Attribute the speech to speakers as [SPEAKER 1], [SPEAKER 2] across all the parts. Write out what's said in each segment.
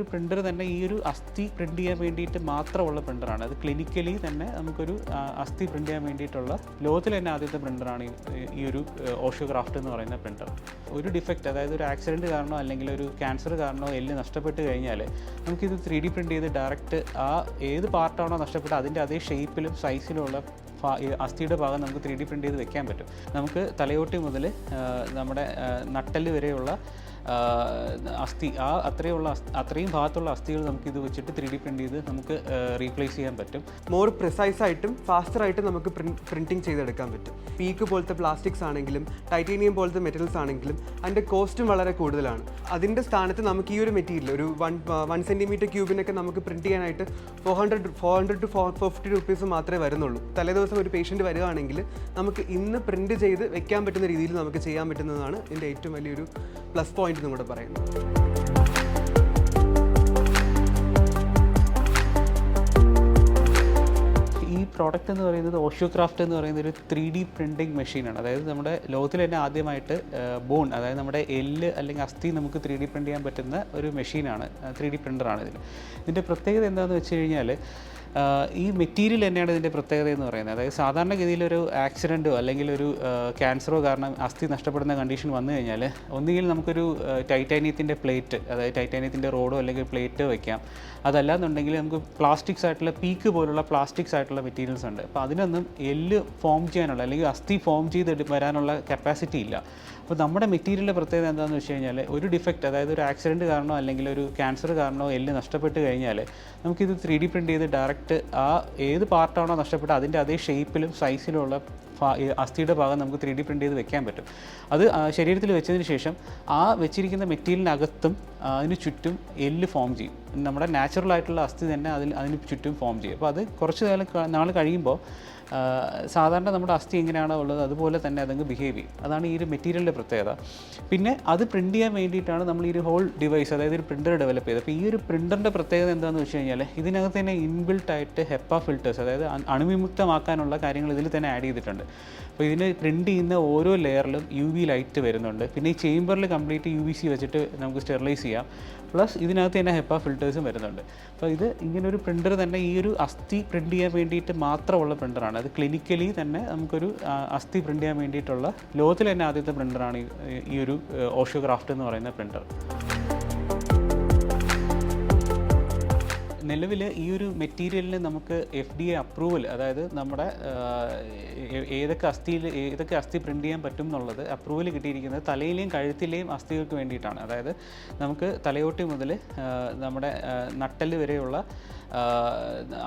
[SPEAKER 1] ഒരു പ്രിന്റർ തന്നെ ഈ ഒരു അസ്ഥി പ്രിന്റ് ചെയ്യാൻ വേണ്ടിയിട്ട് മാത്രമുള്ള പ്രിന്ററാണ് അത് ക്ലിനിക്കലി തന്നെ നമുക്കൊരു അസ്ഥി പ്രിന്റ് ചെയ്യാൻ വേണ്ടിയിട്ടുള്ള ലോകത്തിൽ തന്നെ ആദ്യത്തെ പ്രിന്ററാണ് ഈ ഒരു ഓഷ്യോഗ്രാഫ്റ്റ് എന്ന് പറയുന്ന പ്രിന്റർ ഒരു ഡിഫക്റ്റ് അതായത് ഒരു ആക്സിഡന്റ് കാരണമോ അല്ലെങ്കിൽ ഒരു ക്യാൻസർ കാരണമോ എല്ല് നഷ്ടപ്പെട്ട് കഴിഞ്ഞാൽ നമുക്കിത് ത്രീ ഡി പ്രിന്റ് ചെയ്ത് ഡയറക്റ്റ് ആ ഏത് പാർട്ടാണോ നഷ്ടപ്പെട്ടത് അതിന്റെ അതേ ഷേപ്പിലും സൈസിലുള്ള അസ്ഥിയുടെ ഭാഗം നമുക്ക് ത്രീ ഡി പ്രിന്റ് ചെയ്ത് വെക്കാൻ പറ്റും. നമുക്ക് തലയോട്ടി മുതൽ നമ്മുടെ നട്ടൽ വരെയുള്ള അസ്ഥി ആ അത്രയുള്ള അത്രയും ഭാഗത്തുള്ള അസ്ഥികൾ നമുക്ക് ഇത് വെച്ചിട്ട് ത്രീ ഡി പ്രിന്റ് ചെയ്ത് നമുക്ക് റീപ്ലേസ് ചെയ്യാൻ പറ്റും.
[SPEAKER 2] മോർ പ്രിസൈസ് ആയിട്ടും ഫാസ്റ്റർ ആയിട്ടും നമുക്ക് പ്രിന്റിംഗ് ചെയ്തെടുക്കാൻ പറ്റും. പീക്ക് പോലത്തെ പ്ലാസ്റ്റിക്സ് ആണെങ്കിലും ടൈറ്റേനിയം പോലത്തെ മെറ്റൽസ് ആണെങ്കിലും അതിന്റെ കോസ്റ്റും വളരെ കൂടുതലാണ്. അതിന്റെ സ്ഥാനത്ത് നമുക്ക് ഈ ഒരു മെറ്റീരിയൽ ഒരു വൺ വൺ സെന്റിമീറ്റർ ക്യൂബിനൊക്കെ നമുക്ക് പ്രിന്റ് ചെയ്യാനായിട്ട് four hundred four hundred to four fifty rupees മാത്രമേ വരുന്നുള്ളൂ. തലേദിവസം ഒരു പേഷ്യന്റ് വരികയാണെങ്കിൽ നമുക്ക് ഇന്ന് പ്രിന്റ് ചെയ്ത് വെക്കാൻ പറ്റുന്ന രീതിയിൽ നമുക്ക് ചെയ്യാൻ പറ്റുന്നതാണ് ഇതിന്റെ ഏറ്റവും വലിയൊരു പ്ലസ് പോയിന്റ് എന്നും കൂടെ പറയുന്നത്
[SPEAKER 1] ഈ പ്രോഡക്റ്റ് എന്ന് പറയുന്നത് ഓഷ്യോ ക്രാഫ്റ്റ് എന്ന് പറയുന്ന ഒരു ത്രീ ഡി പ്രിന്റിംഗ് മെഷീനാണ് അതായത് നമ്മുടെ ലോകത്തിൽ തന്നെ ആദ്യമായിട്ട് ബോൺ അതായത് നമ്മുടെ എല്ല് അല്ലെങ്കിൽ അസ്ഥി നമുക്ക് ത്രീ ഡി പ്രിന്റ് ചെയ്യാൻ പറ്റുന്ന ഒരു മെഷീനാണ് ത്രീ ഡി പ്രിന്ററാണ് ഇതിൽ ഇതിന്റെ പ്രത്യേകത എന്താണെന്ന് വെച്ച് കഴിഞ്ഞാൽ ഈ മെറ്റീരിയൽ തന്നെയാണ് ഇതിന്റെ പ്രത്യേകത എന്ന് പറയുന്നത്. അതായത് സാധാരണഗതിയിൽ ഒരു ആക്സിഡന്റോ അല്ലെങ്കിൽ ഒരു ക്യാൻസറോ കാരണം അസ്ഥി നഷ്ടപ്പെടുന്ന കണ്ടീഷൻ വന്നു കഴിഞ്ഞാൽ ഒന്നുകിൽ നമുക്കൊരു ടൈറ്റാനിയത്തിന്റെ പ്ലേറ്റ് അതായത് ടൈറ്റാനിയത്തിന്റെ റോഡോ അല്ലെങ്കിൽ പ്ലേറ്റോ വെക്കാം. അതല്ലാന്നുണ്ടെങ്കിൽ നമുക്ക് പ്ലാസ്റ്റിക്സ് ആയിട്ടുള്ള പീക്ക് പോലുള്ള പ്ലാസ്റ്റിക്സ് ആയിട്ടുള്ള മെറ്റീരിയൽസ് ഉണ്ട്. അപ്പോൾ അതിനൊന്നും എല്ല് ഫോം ചെയ്യാനുള്ള അല്ലെങ്കിൽ അസ്ഥി ഫോം ചെയ്ത് വരാനുള്ള കപ്പാസിറ്റി ഇല്ല. അപ്പോൾ നമ്മുടെ മെറ്റീരിയലിന്റെ പ്രത്യേകത എന്താണെന്ന് വെച്ച് കഴിഞ്ഞാൽ ഒരു ഡിഫക്റ്റ് അതായത് ഒരു ആക്സിഡന്റ് കാരണോ അല്ലെങ്കിൽ ഒരു ക്യാൻസർ കാരണമോ എല്ല് നഷ്ടപ്പെട്ട് കഴിഞ്ഞാൽ നമുക്കിത് ത്രീ ഡി പ്രിന്റ് ചെയ്ത് ഡയറക്റ്റ് ആ ഏത് പാർട്ടാണോ നഷ്ടപ്പെട്ടത് അതിന്റെ അതേ ഷേപ്പിലും ഈ അസ്ഥിയുടെ ഭാഗം നമുക്ക് ത്രീ ഡി പ്രിന്റ് ചെയ്ത് വെക്കാൻ പറ്റും. അത് ശരീരത്തിൽ വെച്ചതിന് ശേഷം ആ വെച്ചിരിക്കുന്ന മെറ്റീരിയലിനകത്തും അതിന് ചുറ്റും എല്ല് ഫോം ചെയ്യും. നമ്മുടെ നാച്ചുറൽ ആയിട്ടുള്ള അസ്ഥി തന്നെ അതിൽ അതിന് ചുറ്റും ഫോം ചെയ്യും. അപ്പോൾ അത് കുറച്ച് കാലം നാൾ കഴിയുമ്പോൾ സാധാരണ നമ്മുടെ അസ്ഥി എങ്ങനെയാണോ ഉള്ളത് അതുപോലെ തന്നെ അതങ്ങ് ബിഹേവ് ചെയ്യും. അതാണ് ഈ ഒരു മെറ്റീരിയലിന്റെ പ്രത്യേകത. പിന്നെ അത് പ്രിന്റ് ചെയ്യാൻ വേണ്ടിയിട്ടാണ് നമ്മൾ ഈ ഒരു ഹോൾ ഡിവൈസ് അതായത് ഒരു പ്രിന്റർ ഡെവലപ്പ് ചെയ്തത്. അപ്പോൾ ഈ ഒരു പ്രിന്ററിന്റെ പ്രത്യേകത എന്താണെന്ന് വെച്ച് കഴിഞ്ഞാൽ ഇതിനകത്ത് തന്നെ ഇൻബിൽട്ട് ആയിട്ട് ഹെപ്പ ഫിൽറ്റേഴ്സ് അതായത് അണുവിമുക്തമാക്കാനുള്ള കാര്യങ്ങൾ ഇതിൽ തന്നെ ആഡ് ചെയ്തിട്ടുണ്ട്. അപ്പോൾ ഇതിന് പ്രിന്റ് ചെയ്യുന്ന ഓരോ ലെയറിലും യു വി ലൈറ്റ് വരുന്നുണ്ട്. പിന്നെ ഈ ചേമ്പറിൽ കംപ്ലീറ്റ് യു വി സി വെച്ചിട്ട് നമുക്ക് സ്റ്റെറിലൈസ് ചെയ്യാം. പ്ലസ് ഇതിനകത്ത് തന്നെ ഹെപ്പ ഫിൽറ്റേഴ്സും വരുന്നുണ്ട്. അപ്പോൾ ഇത് ഇങ്ങനെ ഒരു പ്രിന്റർ തന്നെ ഈ ഒരു അസ്ഥി പ്രിന്റ് ചെയ്യാൻ വേണ്ടിയിട്ട് മാത്രമുള്ള പ്രിന്ററാണ് അത് ക്ലിനിക്കലി തന്നെ നമുക്കൊരു അസ്ഥി പ്രിന്റ് ചെയ്യാൻ വേണ്ടിയിട്ടുള്ള ലോകത്തിൽ തന്നെ ആദ്യത്തെ പ്രിന്ററാണ് ഈ ഒരു ഓഷോ ക്രാഫ്റ്റ് എന്ന് പറയുന്ന പ്രിന്റർ നിലവിൽ ഈ ഒരു മെറ്റീരിയലിന് നമുക്ക് എഫ് ഡി എ അപ്രൂവൽ അതായത് നമ്മുടെ ഏതൊക്കെ അസ്ഥിയിൽ ഏതൊക്കെ അസ്ഥി പ്രിന്റ് ചെയ്യാൻ പറ്റും എന്നുള്ളത് അപ്രൂവൽ കിട്ടിയിരിക്കുന്നത് തലയിലെയും കഴുത്തിലെയും അസ്ഥികൾക്ക് വേണ്ടിയിട്ടാണ്. അതായത് നമുക്ക് തലയോട്ടി മുതൽ നമ്മുടെ നട്ടൽ വരെയുള്ള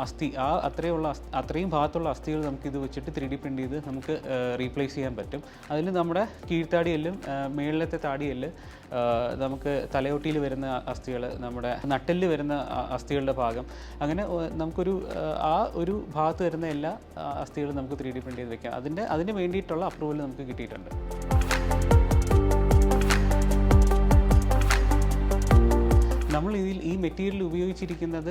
[SPEAKER 1] അസ്ഥി ആ അത്രയുള്ള അത്രയും ഭാഗത്തുള്ള അസ്ഥികൾ നമുക്ക് ഇത് വെച്ചിട്ട് ത്രീ ഡി പ്രിന്റ് ചെയ്ത് നമുക്ക് റീപ്ലേസ് ചെയ്യാൻ പറ്റും. അതിൽ നമ്മുടെ കീഴ്ത്താടിയെല്ലും മേളിലത്തെ താടിയെല്ല് നമുക്ക് തലയോട്ടിയിൽ വരുന്ന അസ്ഥികൾ നമ്മുടെ നട്ടലിൽ വരുന്ന അസ്ഥികളുടെ ഭാഗം. അങ്ങനെ നമുക്കൊരു ആ, ഒരു ഭാഗത്ത് വരുന്ന എല്ലാ അസ്ഥികളും നമുക്ക് ത്രീ ഡി പ്രിന്റ് ചെയ്ത് വെക്കാം. അതിന്റെ അതിന് വേണ്ടിയിട്ടുള്ള അപ്രൂവൽ നമുക്ക് കിട്ടിയിട്ടുണ്ട്. നമ്മൾ ഇതിൽ ഈ മെറ്റീരിയൽ ഉപയോഗിച്ചിരിക്കുന്നത്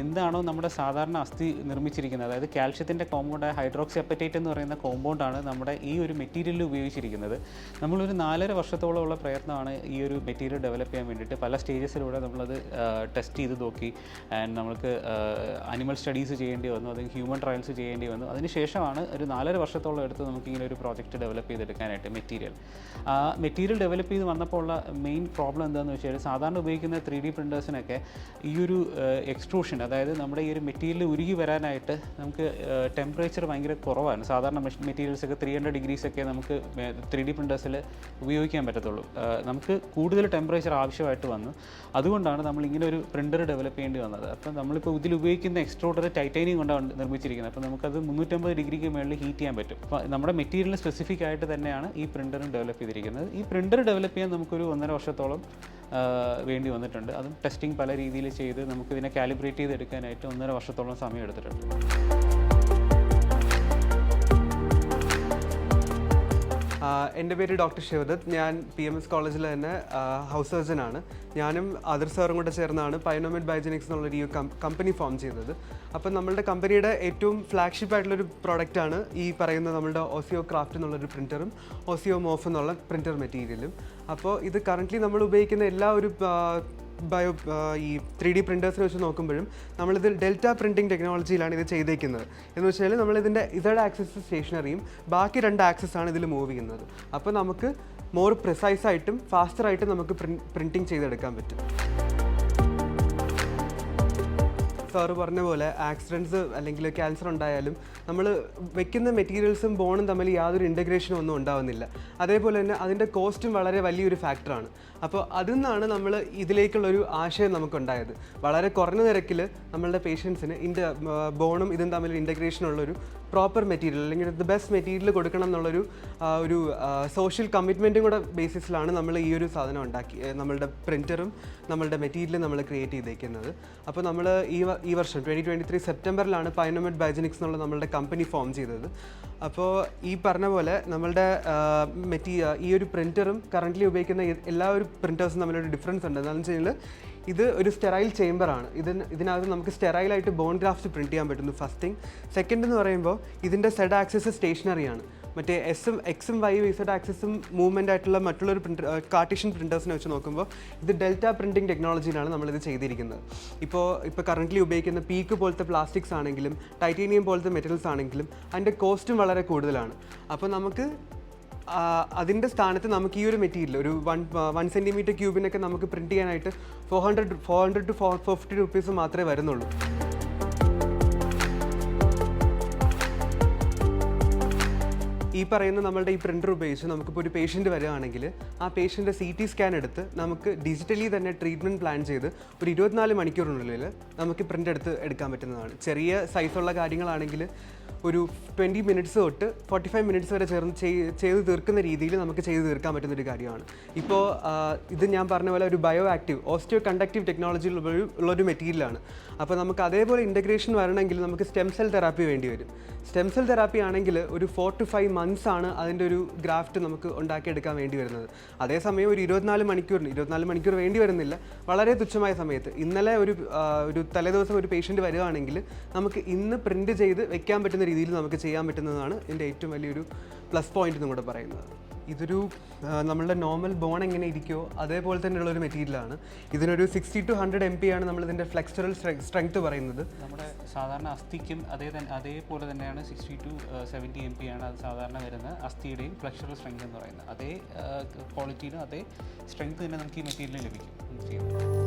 [SPEAKER 1] എന്താണോ നമ്മുടെ സാധാരണ അസ്ഥി നിർമ്മിച്ചിരിക്കുന്നത്. അതായത് കാൽഷ്യത്തിന്റെ കോമ്പൗണ്ടായ ഹൈഡ്രോക്സി അപ്പറ്റേറ്റ് എന്ന് പറയുന്ന കോമ്പൗണ്ടാണ് നമ്മുടെ ഈ ഒരു മെറ്റീരിയലിൽ ഉപയോഗിച്ചിരിക്കുന്നത്. നമ്മളൊരു നാലര വർഷത്തോളമുള്ള പ്രയത്നമാണ് ഈ ഒരു മെറ്റീരിയൽ ഡെവലപ്പ് ചെയ്യാൻ വേണ്ടിയിട്ട് പല സ്റ്റേജസിലൂടെ നമ്മളത് ടെസ്റ്റ് ചെയ്ത് നോക്കി. ആൻഡ് നമ്മൾക്ക് അനിമൽ സ്റ്റഡീസ് ചെയ്യേണ്ടി വന്നു അല്ലെങ്കിൽ ഹ്യൂമൻ ട്രയൽസ് ചെയ്യേണ്ടി വന്നു. അതിനുശേഷമാണ് ഒരു നാലര വർഷത്തോളം എടുത്ത് നമുക്ക് ഇങ്ങനെ ഒരു പ്രോജക്റ്റ് ഡെവലപ്പ് ചെയ്തെടുക്കാനായിട്ട് മെറ്റീരിയൽ മെറ്റീരിയൽ ഡെവലപ്പ് ചെയ്ത് വന്നപ്പോൾ ഉള്ള മെയിൻ പ്രോബ്ലം എന്താണെന്ന് വെച്ചാൽ സാധാരണ ഉപയോഗിക്കുന്ന ത്രീ ഡി പ്രിന്റേഴ്സിനൊക്കെ ഈ ഒരു എക്സ്ട്രൂഷൻ അതായത് നമ്മുടെ ഈ ഒരു മെറ്റീരിയൽ ഉരുകി വരാനായിട്ട് നമുക്ക് ടെമ്പറേച്ചർ ഭയങ്കര കുറവാണ്. സാധാരണ മെറ്റീരിയൽസ് ഒക്കെ ത്രീ ഹൺഡ്രഡ് ഡിഗ്രീസ് ഒക്കെ നമുക്ക് ത്രീ ഡി പ്രിന്റേഴ്സിൽ ഉപയോഗിക്കാൻ പറ്റത്തുള്ളൂ. നമുക്ക് കൂടുതൽ ടെമ്പറേച്ചർ ആവശ്യമായിട്ട് വന്നു. അതുകൊണ്ടാണ് നമ്മൾ ഇങ്ങനെ ഒരു പ്രിന്റർ ഡെവലപ്പ് ചെയ്യേണ്ടി വന്നത്. അപ്പം നമ്മളിപ്പോൾ ഇതിൽ ഉപയോഗിക്കുന്ന എക്സ്ട്രോഡർ ടൈറ്റാനിയം കൊണ്ടാണ് നിർമ്മിച്ചിരിക്കുന്നത്. അപ്പോൾ നമുക്കത് മുന്നൂറ്റമ്പത് ഡിഗ്രിക്ക് മുകളിൽ ഹീറ്റ് ചെയ്യാൻ പറ്റും. അപ്പോൾ നമ്മുടെ മെറ്റീരിയൽ സ്പെസിഫിക് ആയിട്ട് തന്നെയാണ് ഈ പ്രിന്ററും ഡെവലപ്പ് ചെയ്തിരിക്കുന്നത്. ഈ പ്രിന്റർ ഡെവലപ്പ് ചെയ്യാൻ നമുക്കൊരു ഒന്നര വർഷത്തോളം വേണ്ടി വന്നിട്ടുണ്ട്. അതും ടെസ്റ്റിംഗ് പല രീതിയിൽ ചെയ്ത് നമുക്കിതിനെ കാലിബ്രേറ്റ് ചെയ്തെടുക്കാനായിട്ട് ഒന്നര വർഷത്തോളം സമയം എടുത്തിട്ടുണ്ട്
[SPEAKER 2] എന്റെ പേര് ഡോക്ടർ ശിവദത്ത്. ഞാൻ പി എം എസ് കോളേജിൽ തന്നെ ഹൗസ് സർജൻ ആണ്. ഞാനും അതർ സാറും കൂടെ ചേർന്നാണ് പൈനോമെഡ് ബയോജനിക്സ് എന്നുള്ളൊരു ഈ കമ്പനി ഫോം ചെയ്തത്. അപ്പം നമ്മളുടെ കമ്പനിയുടെ ഏറ്റവും ഫ്ലാഗ്ഷിപ്പ് ആയിട്ടുള്ളൊരു പ്രോഡക്റ്റാണ് ഈ പറയുന്ന നമ്മുടെ ഓസിയോ ക്രാഫ്റ്റ് എന്നുള്ളൊരു പ്രിന്ററും ഓസിയോ മോഫ് എന്നുള്ള പ്രിന്റർ മെറ്റീരിയലും അപ്പോൾ ഇത് കറന്റ്ലി നമ്മൾ ഉപയോഗിക്കുന്ന എല്ലാ ഒരു ബയോ ഈ ത്രീ ഡി പ്രിന്റേഴ്സിനെ വെച്ച് നോക്കുമ്പോഴും നമ്മളിത് ഡെൽറ്റ പ്രിന്റിംഗ് ടെക്നോളജിയിലാണ് ഇത് ചെയ്തേക്കുന്നത്. എന്ന് വെച്ചാൽ നമ്മളിതിന്റെ ഇതേ ആക്സസ് സ്റ്റേഷനറിയും ബാക്കി രണ്ട് ആക്സസ് ആണ് ഇതിൽ മൂവ് ചെയ്യുന്നത്. അപ്പോൾ നമുക്ക് മോർ പ്രിസൈസായിട്ടും ഫാസ്റ്റർ ആയിട്ടും നമുക്ക് പ്രിന്റിങ് ചെയ്തെടുക്കാൻ പറ്റും. സാറ് പറഞ്ഞ പോലെ ആക്സിഡൻസ് അല്ലെങ്കിൽ ക്യാൻസർ ഉണ്ടായാലും നമ്മൾ വെക്കുന്ന മെറ്റീരിയൽസും ബോണും തമ്മിൽ യാതൊരു ഇന്റഗ്രേഷനും ഒന്നും ഉണ്ടാവുന്നില്ല. അതേപോലെ തന്നെ അതിന്റെ കോസ്റ്റും വളരെ വലിയൊരു ഫാക്ടറാണ് അപ്പോൾ അതിൽ നിന്നാണ് നമ്മൾ ഇതിലേക്കുള്ളൊരു ആശയം നമുക്കുണ്ടായത്. വളരെ കുറഞ്ഞ നിരക്കിൽ നമ്മളുടെ പേഷ്യൻസിന് ഇന്റെ ബോണും ഇതും തമ്മിൽ ഇന്റഗ്രേഷനുള്ളൊരു പ്രോപ്പർ മെറ്റീരിയൽ അല്ലെങ്കിൽ ദ ബെസ്റ്റ് മെറ്റീരിയൽ കൊടുക്കണം എന്നുള്ളൊരു ഒരു സോഷ്യൽ കമ്മിറ്റ്മെന്റും കൂടെ ബേസിസിലാണ് നമ്മൾ ഈ ഒരു സാധനം ഉണ്ടാക്കി നമ്മളുടെ പ്രിന്ററും നമ്മളുടെ മെറ്റീരിയലും നമ്മൾ ക്രിയേറ്റ് ചെയ്തേക്കുന്നത്. അപ്പോൾ നമ്മൾ ഈ ഈ വർഷം ട്വന്റി ട്വന്റി ത്രീ സെപ്റ്റംബറിലാണ് പൈനോമെഡ് ബയോജനിക്സ് എന്നുള്ള നമ്മളുടെ കമ്പനി ഫോം ചെയ്തത്. അപ്പോൾ ഈ പറഞ്ഞ പോലെ നമ്മളുടെ മെറ്റീ ഈ ഒരു പ്രിന്ററും കറന്റ്ലി ഉപയോഗിക്കുന്ന എല്ലാ ഒരു പ്രിന്റേഴ്സും തമ്മിലൊരു ഡിഫറൻസ് ഉണ്ട്. എന്താണെന്ന് വെച്ച് കഴിഞ്ഞാൽ ഇത് ഒരു സ്റ്റെറൈൽ ചേംബറാണ് ഇതിന് ഇതിനകത്ത് നമുക്ക് സ്റ്റെറൈലായിട്ട് ബോൺ ഗ്രാഫ്റ്റ് പ്രിന്റ് ചെയ്യാൻ പറ്റുന്നു ഫസ്റ്റ് തിങ് സെക്കൻഡ് എന്ന് പറയുമ്പോൾ ഇതിന്റെ സെഡ് ആക്സസ് സ്റ്റേഷനറിയാണ് മറ്റേ എസും എക്സും വൈ വിസഡ് ആക്സിസും മൂവ്മെന്റ് ആയിട്ടുള്ള മറ്റുള്ളൊരു പ്രിന്റർ കാർട്ടീഷ്യൻ പ്രിന്റേഴ്സിനെ വെച്ച് നോക്കുമ്പോൾ ഇത് ഡെൽറ്റ പ്രിന്റിംഗ് ടെക്നോളജിയിലാണ് നമ്മളിത് ചെയ്തിരിക്കുന്നത്. ഇപ്പോൾ ഇപ്പോൾ കറന്റ്ലി ഉപയോഗിക്കുന്ന പീക്ക് പോലത്തെ പ്ലാസ്റ്റിക്സ് ആണെങ്കിലും ടൈറ്റേനിയം പോലത്തെ മെറ്റീരിയൽസ് ആണെങ്കിലും അതിന്റെ കോസ്റ്റും വളരെ കൂടുതലാണ്. അപ്പോൾ നമുക്ക് അതിന്റെ സ്ഥാനത്ത് നമുക്ക് ഈ ഒരു മെറ്റീരിയൽ ഒരു വൺ വൺ സെന്റിമീറ്റർ ക്യൂബിനൊക്കെ നമുക്ക് പ്രിന്റ് ചെയ്യാനായിട്ട് four hundred four hundred to four fifty rupees മാത്രമേ വരുന്നുള്ളൂ. ഈ പറയുന്ന നമ്മളുടെ ഈ പ്രിന്റർ ഉപയോഗിച്ച് നമുക്കിപ്പോൾ ഒരു പേഷ്യന്റ് വരികയാണെങ്കിൽ ആ പേഷ്യന്റെ സി ടി സ്കാൻ എടുത്ത് നമുക്ക് ഡിജിറ്റലി തന്നെ ട്രീറ്റ്മെന്റ് പ്ലാൻ ചെയ്ത് ഒരു ഇരുപത്തിനാല് മണിക്കൂറിനുള്ളിൽ നമുക്ക് പ്രിന്റ് എടുത്ത് എടുക്കാൻ പറ്റുന്നതാണ്. ചെറിയ സൈസുള്ള കാര്യങ്ങളാണെങ്കിൽ ഒരു ട്വന്റി മിനിറ്റ്സ് തൊട്ട് ഫോർട്ടി ഫൈവ് മിനിറ്റ്സ് വരെ ചേർന്ന് ചെയ്- ചെയ്ത് തീർക്കുന്ന രീതിയിൽ നമുക്ക് ചെയ്ത് തീർക്കാൻ പറ്റുന്ന ഒരു കാര്യമാണ്. ഇപ്പോൾ ഇത് ഞാൻ പറഞ്ഞ പോലെ ഒരു ബയോ ആക്റ്റീവ് ഓസ്റ്റിയോ കണ്ടക്റ്റീവ് ടെക്നോളജിയിൽ ഉള്ളൊരു മെറ്റീരിയലാണ് അപ്പോൾ നമുക്ക് അതേപോലെ ഇന്റഗ്രേഷൻ വരണമെങ്കിൽ നമുക്ക് സ്റ്റെം സെൽ തെറാപ്പി വേണ്ടി വരും. സ്റ്റെം സെൽ തെറാപ്പി ആണെങ്കിൽ ഒരു ഫോർ ടു ഫൈവ് മന്ത്സ് ആണ് അതിന്റെ ഒരു ഗ്രാഫ്റ്റ് നമുക്ക് ഉണ്ടാക്കിയെടുക്കാൻ വേണ്ടി വരുന്നത്. അതേസമയം ഒരു ഇരുപത്തിനാല് മണിക്കൂറിന് ഇരുപത്തിനാല് മണിക്കൂർ വേണ്ടി വരുന്നില്ല. വളരെ തുച്ഛമായ സമയത്ത്. ഇന്നലെ ഒരു ഒരു തലേദിവസം ഒരു പേഷ്യന്റ് വരികയാണെങ്കിൽ നമുക്ക് ഇന്ന് പ്രിന്റ് ചെയ്ത് വെക്കാൻ പറ്റുന്ന രീതിയിൽ നമുക്ക് ചെയ്യാൻ പറ്റുന്നതാണ് എന്റെ ഏറ്റവും വലിയൊരു പ്ലസ് പോയിന്റ് എന്നും കൂടെ പറയുന്നത്. ഇതൊരു നമ്മളുടെ നോർമൽ ബോൺ എങ്ങനെ ഇരിക്കുമോ അതേപോലെ തന്നെയുള്ള ഒരു മെറ്റീരിയലാണ് ഇതിനൊരു sixty to hundred M P ആണ് നമ്മൾ ഇതിന്റെ ഫ്ലെക്സ്ചറൽ സ്ട്രെങ്ത് പറയുന്നത്.
[SPEAKER 1] നമ്മുടെ സാധാരണ അസ്ഥിക്കും അതേ തന്നെ അതേപോലെ തന്നെയാണ് sixty to seventy M P ആണ് അത് സാധാരണ വരുന്ന അസ്ഥിയുടെയും ഫ്ലെക്സറൽ സ്ട്രെങ്ത് എന്ന് പറയുന്നത്. അതേ ക്വാളിറ്റിയിലും അതേ സ്ട്രെങ്ത് തന്നെ നമുക്ക് ഈ മെറ്റീരിയലിൽ ലഭിക്കും. ചെയ്യുന്നത്